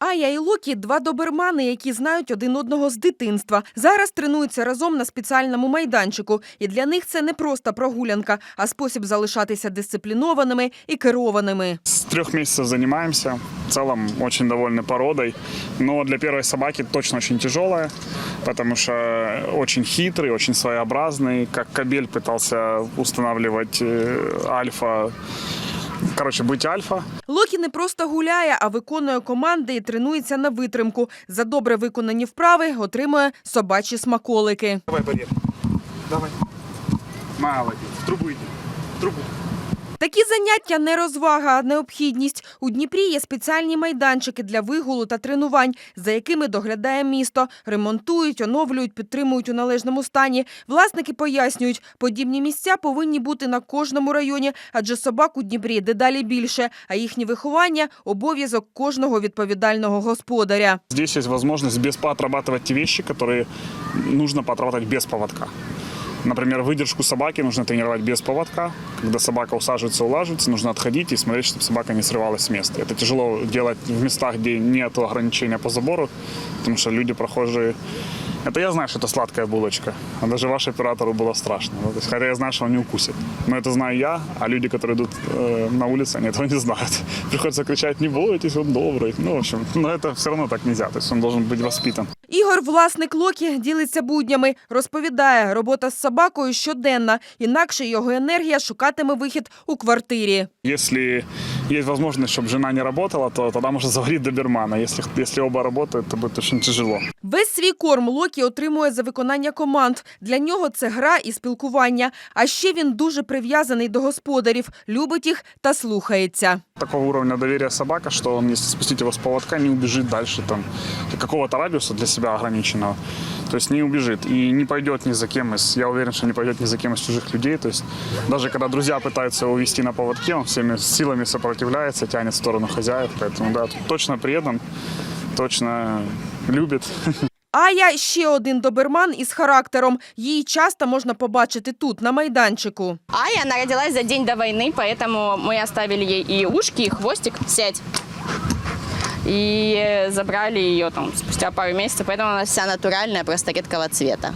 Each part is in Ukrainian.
Ая і Локі два добермани, які знають один одного з дитинства. Зараз тренуються разом на спеціальному майданчику. І для них це не просто прогулянка, а спосіб залишатися дисциплінованими і керованими. С трех месяцев занимаемся. В целом очень довольны породой. Но для первой собаки точно очень тяжелая, потому что очень хитрый, очень своеобразный. Как кабель пытался устанавливать э, альфа. Короче, будь альфа. Локі не просто гуляє, а виконує команди і тренується на витримку. За добре виконані вправи отримує собачі смаколики. Давай, бар'єр. Давай. Молодець. В трубу иди. В трубу. Такі заняття не розвага, а необхідність. У Дніпрі є спеціальні майданчики для вигулу та тренувань, за якими доглядає місто. Ремонтують, оновлюють, підтримують у належному стані. Власники пояснюють, подібні місця повинні бути на кожному районі, адже собак у Дніпрі дедалі більше, а їхнє виховання обов'язок кожного відповідального господаря. Здесь есть возможность без поотрабатывать те вещи, которые нужно поотрабатывать без поводка. Например, выдержку собаки нужно тренировать без поводка. Когда собака усаживается, улаживается, нужно отходить и смотреть, чтобы собака не срывалась с места. Это тяжело делать в местах, где нет ограничения по забору, потому что люди, прохожие... Это я знаю, что это сладкая булочка, а даже ваш оператору было страшно. Ну, то есть, хотя я знаю, что он не укусит. Но это знаю я, а люди, которые идут э, на улице, они этого не знают. Приходится кричать, не бойтесь, он добрый. Ну, в общем, но это все равно так нельзя, то есть он должен быть воспитан. Ігор, власник Локі, ділиться буднями. Розповідає, робота з собакою щоденна, інакше його енергія шукатиме вихід у квартирі. Если есть возможность, чтобы жена не работала, то тогда можно заварить добермана. Если, если оба работают, то будет очень тяжело. Весь свій корм Локі отримує за виконання команд. Для нього це гра і спілкування. А ще він дуже прив'язаний до господарів, любить їх та слухається. Такого уровня доверия собака, что он, если спустить его с поводка, не убежит дальше там какого-то радиуса для себя ограниченного. То есть не убежит и не пойдет ни за кем из, я уверен, что не пойдет ни за кем из чужих людей. То есть даже когда друзья пытаются его вести на поводке, он всеми силами сопротивляется, тянет в сторону хозяев. Поэтому да, тут точно предан, точно любит. Ая ще один доберман із характером. Її часто можна побачити тут, на майданчику. Ая, она родилась за день до войны, поэтому мы оставили ей и ушки, и хвостик. Сядь. И забрали ее там спустя пару месяцев, поэтому она вся натуральная, просто редкого цвета.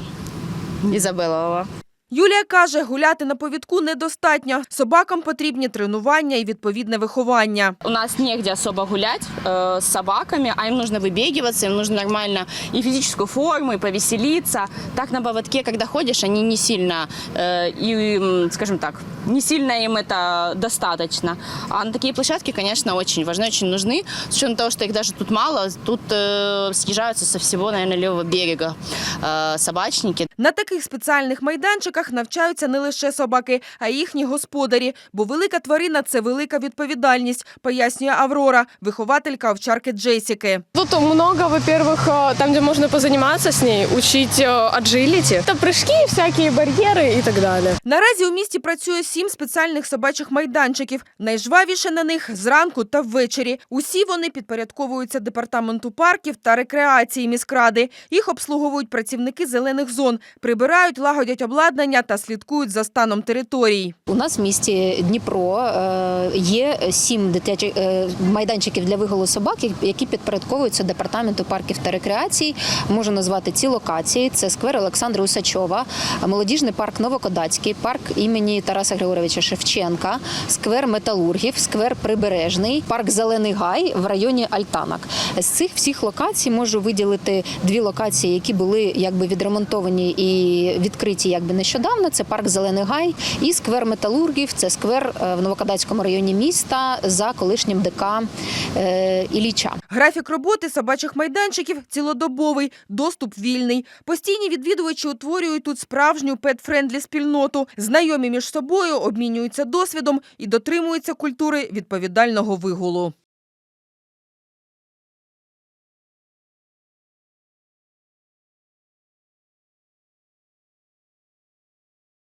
Изабеллового. Юлія каже, гуляти на повідку недостатньо. Собакам потрібні тренування і відповідне виховання. У нас негде особо гулять э, с собаками, а им нужно выбегиваться, им нужно нормально и физическую форму, и повеселиться. Так на поводке, когда ходишь, они не сильно, э, и, м, скажем так, не сильно им это достаточно. А на такие площадки, конечно, очень важны, очень нужны. С учетом того, что их даже тут мало, тут э, съезжаются со всего, наверное, левого берега э, собачники. На таких спеціальних майданчиках навчаються не лише собаки, а й їхні господарі. Бо велика тварина це велика відповідальність, пояснює Аврора, вихователька овчарки Джесіки. Тут много, во-первых, э, там, где можно позаниматься с ней, учить э, аджилити. Это прыжки, всякие барьеры и так далее. Наразі у місті працює сім спеціальних собачих майданчиків. Найжвавіше на них зранку та ввечері. Усі вони підпорядковуються департаменту парків та рекреації міськради. Їх обслуговують працівники зелених зон, прибирають, лагодять обладнання та слідкують за станом територій. У нас в місті Дніпро е, є сім дитячих е, майданчиків для вигулу собак, які підпорядковуються департаменту парків та рекреацій. Можу назвати ці локації: це сквер Олександра Усачова, молодіжний парк Новокодацький, парк імені Тараса Григоровича Шевченка, сквер Металургів, сквер Прибережний, парк Зелений Гай в районі Альтанок. З цих всіх локацій можу виділити дві локації, які були якби відремонтовані і відкриті якби нещодавно. Це парк Зелений Гай і сквер Металургів. Це сквер е, в Новокодацькому районі міста за колишнім ДК е, Ілліча. Графік роботи собачих майданчиків цілодобовий, доступ вільний. Постійні відвідувачі утворюють тут справжню пет-френдлі спільноту. Знайомі між собою обмінюються досвідом і дотримуються культури відповідального вигулу.